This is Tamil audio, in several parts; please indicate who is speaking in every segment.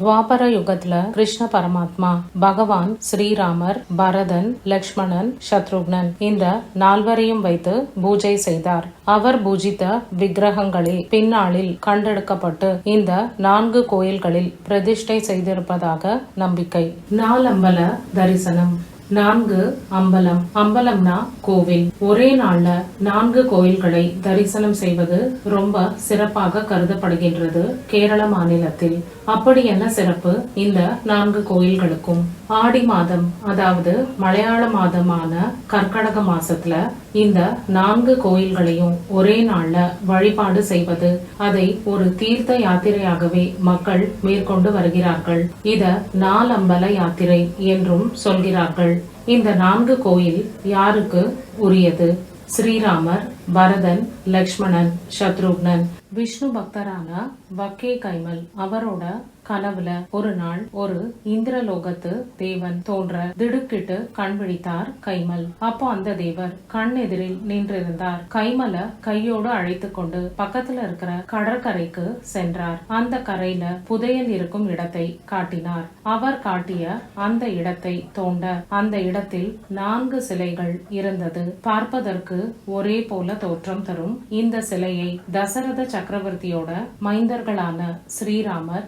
Speaker 1: துவாபர யுகத்துல கிருஷ்ண பரமாத்மா பகவான் ஸ்ரீராமர் பரதன் லக்ஷ்மணன் சத்ருக்னன் இந்த நால்வரையும் வைத்து பூஜை செய்தார். அவர் பூஜித்த விக்கிரகங்களே பின்னாளில் கண்டெடுக்கப்பட்டு இந்த நான்கு கோயில்களில் பிரதிஷ்டை செய்திருப்பதாக நம்பிக்கை. நாலம்பல தரிசனம். நான்கு அம்பலம். அம்பலம்னா கோவில். ஒரே நாள்ல நான்கு கோயில்களை தரிசனம் செய்வது ரொம்ப சிறப்பாக கருதப்படுகின்றது கேரள மாநிலத்தில். அப்படி என்ன சிறப்பு? இந்த நான்கு கோயில்களுக்கும். ஆடி மாதம் அதாவது மலையாள மாதமான கர்க்கடக மாசத்துல இந்த நான்கு கோயில்களையும் ஒரே நாள்ல வழிபாடு செய்வது அதை ஒரு தீர்த்த யாத்திரையாகவே மக்கள் மேற்கொண்டு வருகிறார்கள். இத நாலம்பல யாத்திரை என்றும் சொல்கிறார்கள். இந்த நான்கு கோயில் யாருக்கு உரியது? ஸ்ரீராமர் பரதன் லக்ஷ்மணன் சத்ருக்னன். விஷ்ணு பக்தரான வக்கே கைமல் அவரோட கனவுல ஒரு நாள் ஒரு இந்திரலோகத்து தேவன் தோன்ற திடுக்கிட்டு கண் விழித்தார் கைமல். அப்போ அந்த தேவர் கண் எதிரில் நின்றிருந்தார். கைமல கையோடு அழைத்து கொண்டு பக்கத்துல இருக்கிற கடற்கரைக்கு சென்றார். அந்த கரையில புதையல் இருக்கும் இடத்தை காட்டினார். அவர் காட்டிய அந்த இடத்தை தோண்ட அந்த இடத்தில் நான்கு சிலைகள் இருந்தது. பார்ப்பதற்கு ஒரே போல தோற்றம் தரும். இந்த சிலையை தசரத சக்கரவர்த்தியோட மைந்தர்களான ஸ்ரீராமர்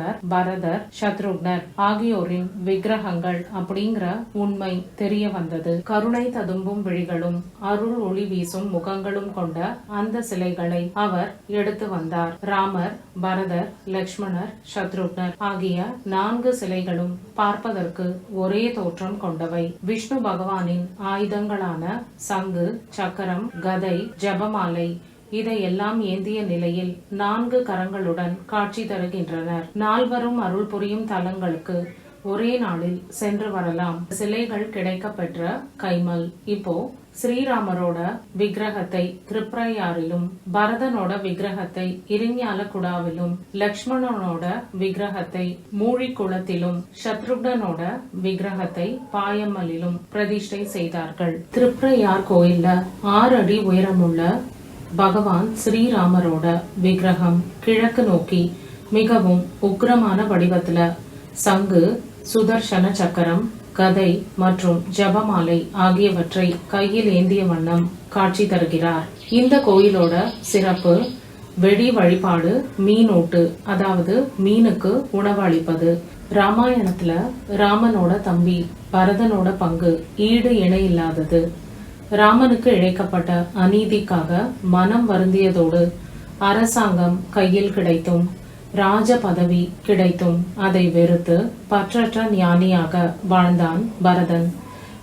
Speaker 1: லக்ஷ்மணர் பரதர் சத்ருக்னர் ஆகியோரின் விக்கிரகங்கள் அப்படிங்கிற உண்மை தெரிய வந்தது. கருணை ததும்பும் விழிகளும் அருள் ஒளி வீசும் முகங்களும் கொண்ட அந்த சிலைகளை அவர் எடுத்து வந்தார். ராமர் பரதர் லக்ஷ்மணர் சத்ருக்னர் ஆகிய நான்கு சிலைகளும் பார்ப்பதற்கு ஒரே தோற்றம் கொண்டவை. விஷ்ணு பகவானின் ஆயுதங்களான சங்கு சக்கரம் கதை ஜபமாலை இதையெல்லாம் ஏந்திய நிலையில் நான்கு கரங்களுடன் காட்சி தருகின்றனர். நால்வரும் அருள் புரியும் தலங்களுக்கு ஒரே நாளில் சென்று வரலாம். சிலைகள் கிடைக்க பெற்ற கைமல். இப்போ ஸ்ரீராமரோட விக்கிரகத்தை திருப்ரையாரிலும் பரதனோட விக்கிரகத்தை இரிஞாலகுடாவிலும் லக்ஷ்மணனோட விக்கிரகத்தை மூழிக்குளத்திலும் சத்ருக்னனோட விக்கிரகத்தை பாயம்மலிலும் பிரதிஷ்டை செய்தார்கள். திருப்ரையார் கோயில்ல ஆறு அடி உயரமுள்ள பகவான் ஸ்ரீராமரோட விக்கிரகம் கிழக்கு நோக்கி மிகவும் உக்கிரமான வடிவத்துல சங்கு சுதர்ஷன சக்கரம் கதை மற்றும் ஜபமாலை ஆகியவற்றை கையில் ஏந்திய வண்ணம் காட்சி தருகிறார். இந்த கோயிலோட சிறப்பு வெடி வழிபாடு மீனோட்டு அதாவது மீனுக்கு உணவு அளிப்பது. ராமாயணத்துல ராமனோட தம்பி பரதனோட பங்கு ஈடு இணை இல்லாதது. ராமனுக்கு இழைக்கப்பட்ட அநீதிக்காக மனம் வருந்தியதோடு அரசாங்கம் கையில் கிடைத்தும் ராஜ பதவி கிடைத்தும் அதை வெறுத்து பற்றற்ற ஞானியாக வாழ்ந்தான் பரதன்.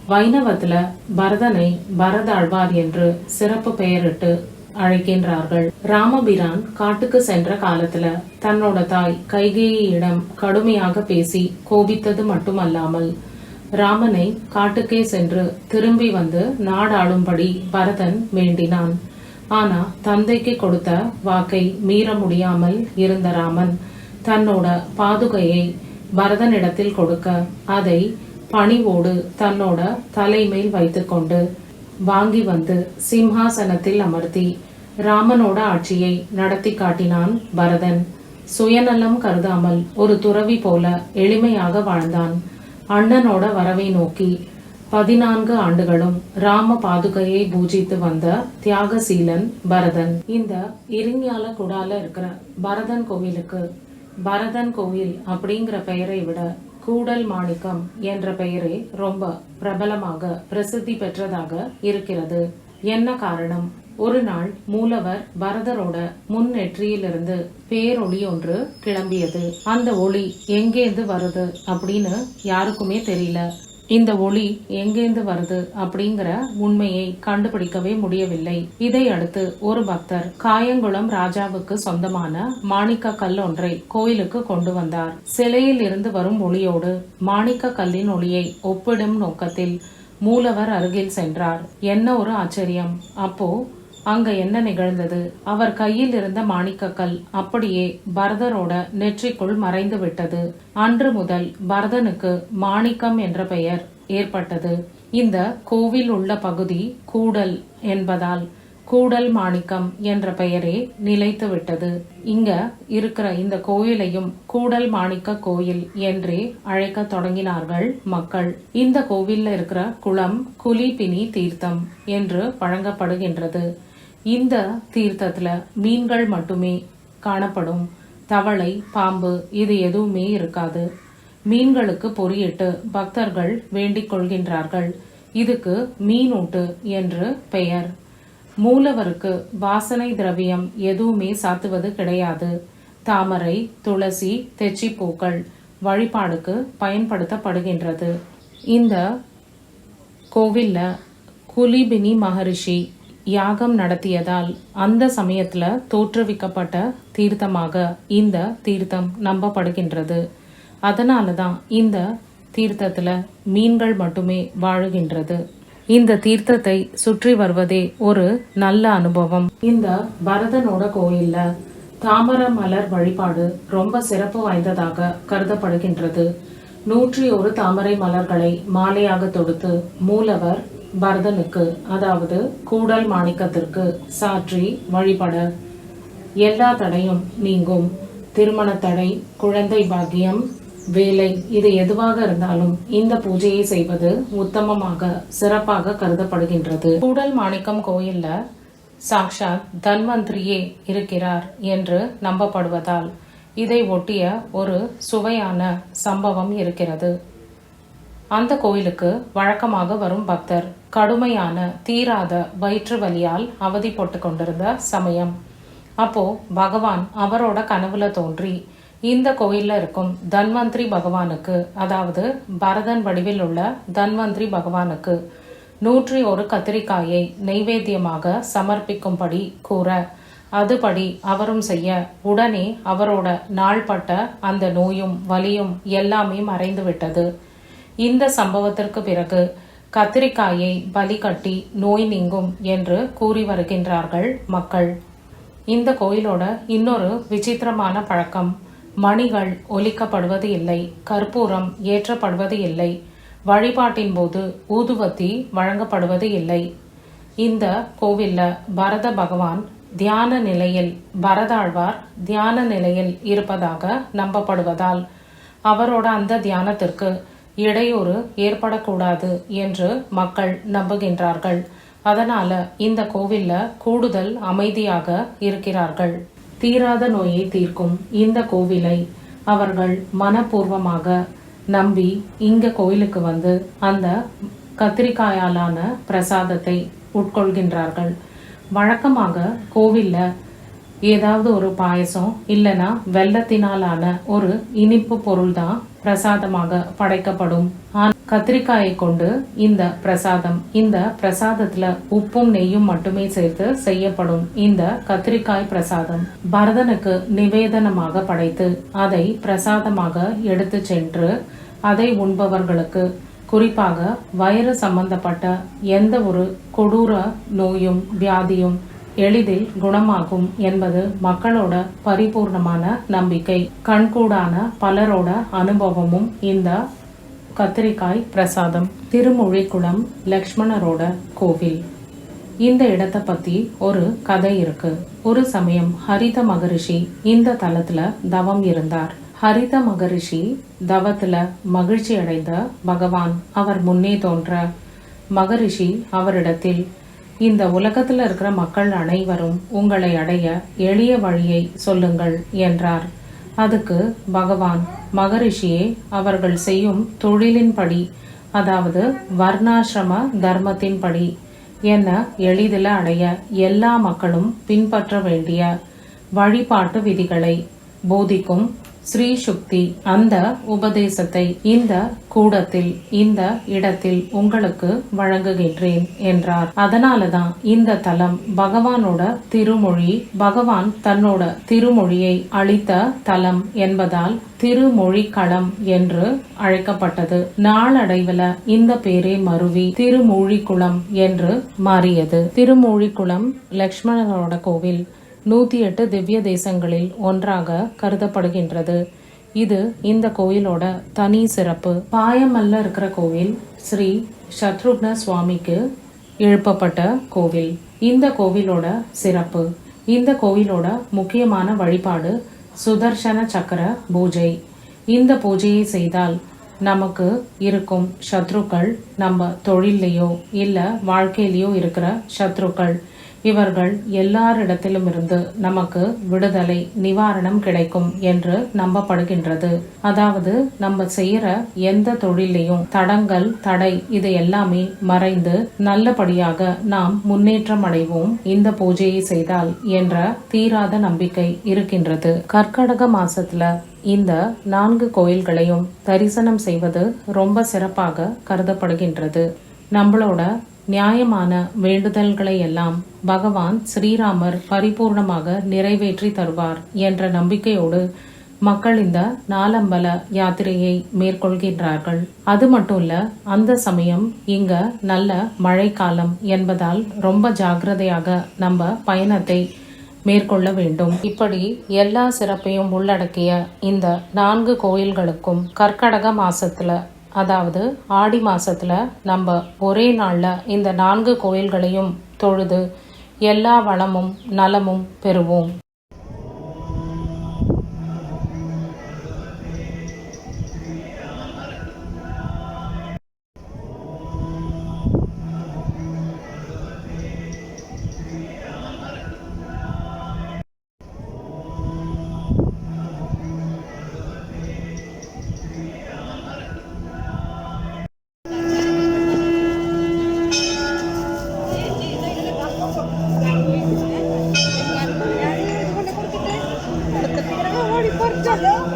Speaker 1: வைணவத்துல பரதனை பரதாழ்வார் என்று சிறப்பு பெயரிட்டு அழைக்கின்றார்கள். ராமபிரான் காட்டுக்கு சென்ற காலத்துல தன்னோட தாய் கைகேயிடம் கடுமையாக பேசி கோபித்தது மட்டுமல்லாமல் ராமனை காட்டுக்கே சென்று திரும்பி வந்து நாடாளும்படி பரதன் வேண்டினான். ஆனா தந்தைக்கு கொடுத்த வாக்கை மீற முடியாமல் இருந்த ராமன் தன்னோட பாதுகையை பரதனிடத்தில் கொடுக்க அதை பணிவோடு தன்னோட தலைமேல் வைத்துக்கொண்டு வாங்கி வந்து சிம்ஹாசனத்தில் அமர்த்தி ராமனோட ஆட்சியை நடத்தி காட்டினான் பரதன். சுயநலம் கருதாமல் ஒரு துறவி போல எளிமையாக வாழ்ந்தான். அண்ணனோட வரவை நோக்கி பதினான்கு ஆண்டுகளும் ராம பாதுகையை பூஜித்து வந்த தியாகசீலன் பரதன். இந்த இரிஞால குடால இருக்கிற பரதன் கோவிலுக்கு பரதன் கோவில் அப்படிங்கிற பெயரை விட கூடல் மாணிக்கம் என்ற பெயரே ரொம்ப பிரபலமாக பிரசித்தி பெற்றதாக இருக்கிறது. என்ன காரணம்? ஒரு நாள் மூலவர் பரதரோட முன் நெற்றியிலிருந்து பேரொளி ஒன்று கிளம்பியது. அந்த ஒளி எங்கேந்து வருது அப்படின்னு யாருக்குமே தெரியல. இந்த ஒளி எங்கேந்து வருது அப்படிங்கிற உண்மையை கண்டுபிடிக்கவே முடியவில்லை. இதை அடுத்து ஒரு பக்தர் காயங்குளம் ராஜாவுக்கு சொந்தமான மாணிக்க கல் ஒன்றை கோயிலுக்கு கொண்டு வந்தார். சிலையில் இருந்து வரும் ஒளியோடு மாணிக்க கல்லின் ஒளியை ஒப்பிடும் நோக்கத்தில் மூலவர் அருகில் சென்றார். என்ன ஒரு ஆச்சரியம். அப்போ அங்க என்ன நிகழ்ந்தது? அவர் கையில் இருந்த மாணிக்கக்கல் அப்படியே பரதரோட நெற்றிக்குள் மறைந்து விட்டது. அன்று முதல் பரதனுக்கு மாணிக்கம் என்ற பெயர் ஏற்பட்டது. இந்த கோவில் உள்ள பகுதி கூடல் என்பதால் கூடல் மாணிக்கம் என்ற பெயரே நிலைத்து விட்டது. இங்க இருக்கிற இந்த கோயிலையும் கூடல் மாணிக்க கோயில் என்றே அழைக்க தொடங்கினார்கள் மக்கள். இந்த கோவில்ல இருக்கிற குளம் குலிபினி தீர்த்தம் என்று வழங்கப்படுகின்றது. இந்த தீர்த்தத்தில் மீன்கள் மட்டுமே காணப்படும். தவளை பாம்பு இது எதுவுமே இருக்காது. மீன்களுக்கு பொறியிட்டு பக்தர்கள் வேண்டிக் கொள்கின்றார்கள். இதுக்கு மீனூட்டு என்று பெயர். மூலவருக்கு வாசனை திரவியம் எதுவுமே சாத்துவது கிடையாது. தாமரை துளசி தெச்சிப்பூக்கள் வழிபாடுக்கு பயன்படுத்தப்படுகின்றது. இந்த கோவில்ல குலிபினி மகரிஷி யாகம் நடத்தியதால் அந்த சமயத்துல தோற்றுவிக்கப்பட்ட தீர்த்தமாக இந்த தீர்த்தம் நம்பப்படுகின்றது. அதனால தான் இந்த தீர்த்தத்துல மீன்கள் மட்டுமே வாழுகின்றது. இந்த தீர்த்தத்தை சுற்றி வருவதே ஒரு நல்ல அனுபவம். இந்த பரதனோட கோயிலில் தாமர மலர் வழிபாடு ரொம்ப சிறப்பு வாய்ந்ததாக கருதப்படுகின்றது. நூற்றி ஒரு தாமரை மலர்களை மாலையாக தொடுத்து மூலவர் பரதனுக்கு அதாவது கூடல் மாணிக்கத்திற்கு சாற்றி வழிபட. எல்லா தடையும் நீங்கும். திருமண தடை குழந்தை பாக்கியம் வேலை இது எதுவாக இருந்தாலும் இந்த பூஜையை செய்வது உத்தமமாக சிறப்பாக கருதப்படுகின்றது. கூடல் மாணிக்கம் கோயில்ல சாக்ஷாத் தன்வந்திரியே இருக்கிறார் என்று நம்பப்படுவதால் இதை ஒட்டிய ஒரு சுவையான சம்பவம் இருக்கிறது. அந்த கோயிலுக்கு வழக்கமாக வரும் பக்தர் கடுமையான தீராத வயிற்று வலியால் அவதிப்பட்டு கொண்டிருந்த சமயம். அப்போ பகவான் அவரோட கனவுல தோன்றி இந்த கோயில்ல இருக்கும் தன்வந்திரி பகவானுக்கு அதாவது பரதன் வடிவில் உள்ள தன்வந்திரி பகவானுக்கு நூற்றி ஒரு கத்திரிக்காயை நெய்வேத்தியமாக சமர்ப்பிக்கும்படி கூற அதுபடி அவரும் செய்ய உடனே அவரோட நாள்பட்ட அந்த நோயும் வலியும் எல்லாமே மறைந்து விட்டது இந்த சம்பவத்திற்கு பிறகு கத்திரிக்காயை பலி கட்டி நோய் நீங்கும் என்று கூறி வருகின்றார்கள் மக்கள். இந்த கோயிலோட இன்னொரு விசித்திரமான பழக்கம் மணிகள் ஒலிக்கப்படுவது இல்லை கற்பூரம் ஏற்றப்படுவது இல்லை வழிபாட்டின் போது ஊதுவத்தி வழங்கப்படுவது இல்லை. இந்த கோவில்ல பரத பகவான் தியான நிலையில் பரதாழ்வார் தியான நிலையில் இருப்பதாக நம்பப்படுவதால் அவரோட அந்த தியானத்திற்கு இடையூறு ஏற்படக்கூடாது என்று மக்கள் நம்புகின்றார்கள். அதனால இந்த கோவில்ல கூடுதல் அமைதியாக இருக்கிறார்கள். தீராத நோயை தீர்க்கும் இந்த கோவிலை அவர்கள் மனப்பூர்வமாக நம்பி இங்க கோயிலுக்கு வந்து அந்த கத்திரிக்காயாலான பிரசாதத்தை உட்கொள்கின்றார்கள். வழக்கமாக கோவில்ல ஏதாவது ஒரு பாயசம் இல்லனா வெள்ளத்தினாலான ஒரு இனிப்பு பொருள் தான் பிரசாதமாக படைக்கப்படும். கத்திரிக்காயை கொண்டு இந்த பிரசாதம் இந்த பிரசாதத்துல உப்பும் நெய்யும் மட்டுமே சேர்த்து செய்யப்படும் இந்த கத்திரிக்காய் பிரசாதம். பரதனுக்கு நிவேதனமாக படைத்து அதை பிரசாதமாக எடுத்து சென்று அதை உண்பவர்களுக்கு குறிப்பாக வயிறு சம்பந்தப்பட்ட எந்த ஒரு கொடூர நோயும் வியாதியும் எளிதில் குணமாகும் என்பது மக்களோட பரிபூர்ணமான நம்பிக்கை. கண்கூடான பலரோட அனுபவமும் இந்த கத்திரிக்காய் பிரசாதம். திருமொழிக்குளம் லக்ஷ்மணரோட கோவில். இந்த இடத்தை பத்தி ஒரு கதை இருக்கு. ஒரு சமயம் ஹரித மகரிஷி இந்த தலத்துல தவம் இருந்தார். ஹரித மகரிஷி தவத்துல மகிழ்ச்சி அடைந்த பகவான் அவர் முன்னே தோன்ற மகரிஷி அவரிடத்தில் இந்த உலகத்தில் இருக்கிற மக்கள் அனைவரும் உங்களை அடைய எளிய வழியை சொல்லுங்கள் என்றார். அதுக்கு பகவான் மகரிஷியே அவர்கள் செய்யும் தொழிலின்படி அதாவது வர்ணாசிரம தர்மத்தின்படி என்ன எளிதில் அடைய எல்லா மக்களும் பின்பற்ற வேண்டிய வழிபாட்டு விதிகளை போதிக்கும் ஸ்ரீ சுக்தி அந்த உபதேசத்தை இந்த கூடத்தில் இந்த இடத்தில் உங்களுக்கு வழங்குகின்றேன் என்றார். அதனாலதான் இந்த தலம் பகவானோட திருமொழி பகவான் தன்னோட திருமொழியை அளித்த தலம் என்பதால் திருமொழி களம் என்று அழைக்கப்பட்டது. நாளடைவுல இந்த பேரே மருவி திருமூழிக்குளம் என்று மாறியது. திருமூழிக்குளம் லக்ஷ்மணனோட கோவில் நூத்தி எட்டு திவ்ய தேசங்களில் ஒன்றாக கருதப்படுகின்றது. இது இந்த கோயிலோட தனி சிறப்பு. பாயமல்ல இருக்கிற கோவில் ஸ்ரீ சத்ருக்ன சுவாமிக்கு எழுப்பப்பட்ட கோவில். இந்த கோவிலோட சிறப்பு. இந்த கோவிலோட முக்கியமான வழிபாடு சுதர்சன சக்கர பூஜை. இந்த பூஜையை செய்தால் நமக்கு இருக்கும் சத்ருக்கள் நம்ம தொழிலையோ இல்லை வாழ்க்கையிலையோ இருக்கிற சத்ருக்கள் இவர்கள் எல்லாரிடத்திலும் இருந்து நமக்கு விடுதலை நிவாரணம் கிடைக்கும் என்று நம்பப்படுகின்றது. அதாவது நம்ம செய்யற எந்த தொழிலையும் தடங்கள் தடை இது எல்லாமே மறைந்து நல்லபடியாக நாம் முன்னேற்றம் அடைவோம். இந்த பூஜையை செய்தால் என்ற தீராத நம்பிக்கை இருக்கின்றது. கர்க்கடக மாசத்துல இந்த நான்கு கோயில்களையும் தரிசனம் செய்வது ரொம்ப சிறப்பாக கருதப்படுகின்றது. நம்மளோட நியாயமான வேண்டுதல்களை எல்லாம் பகவான் ஸ்ரீராமர் பரிபூர்ணமாக நிறைவேற்றி தருவார் என்ற நம்பிக்கையோடு மக்கள் இந்த நாலம்பல யாத்திரையை மேற்கொள்கின்றார்கள். அது மட்டும் இல்ல அந்த சமயம் இங்க நல்ல மழைக்காலம் என்பதால் ரொம்ப ஜாக்கிரதையாக நம்ம பயணத்தை மேற்கொள்ள வேண்டும். இப்படி எல்லா சிறப்பையும் உள்ளடக்கிய இந்த நான்கு கோயில்களுக்கும் கர்க்கடக மாசத்துல அதாவது ஆடி மாசத்துல நம்ம ஒரே நாள்ல இந்த நான்கு கோயில்களையும் தொழுது எல்லா வளமும் நலமும் பெறுவோம். பரத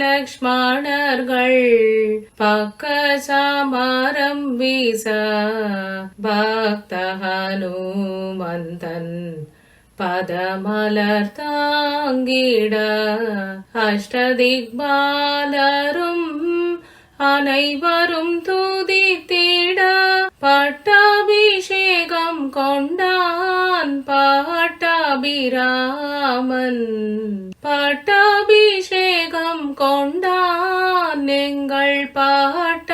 Speaker 1: லக்ஷ்மணர்கள் பக்க சாமரம் வீச பக்த ஹனுமந்தன் பதமலர் தாங்கிட அஷ்டதிக்பாலரும் அனைவரும் துதித்திட பட்டாபிஷேகம் கொண்டான் பாட்டாபிராமன். பட்டாபிஷேகம் கொண்டான் எங்கள் பாட்டாபிராமன்.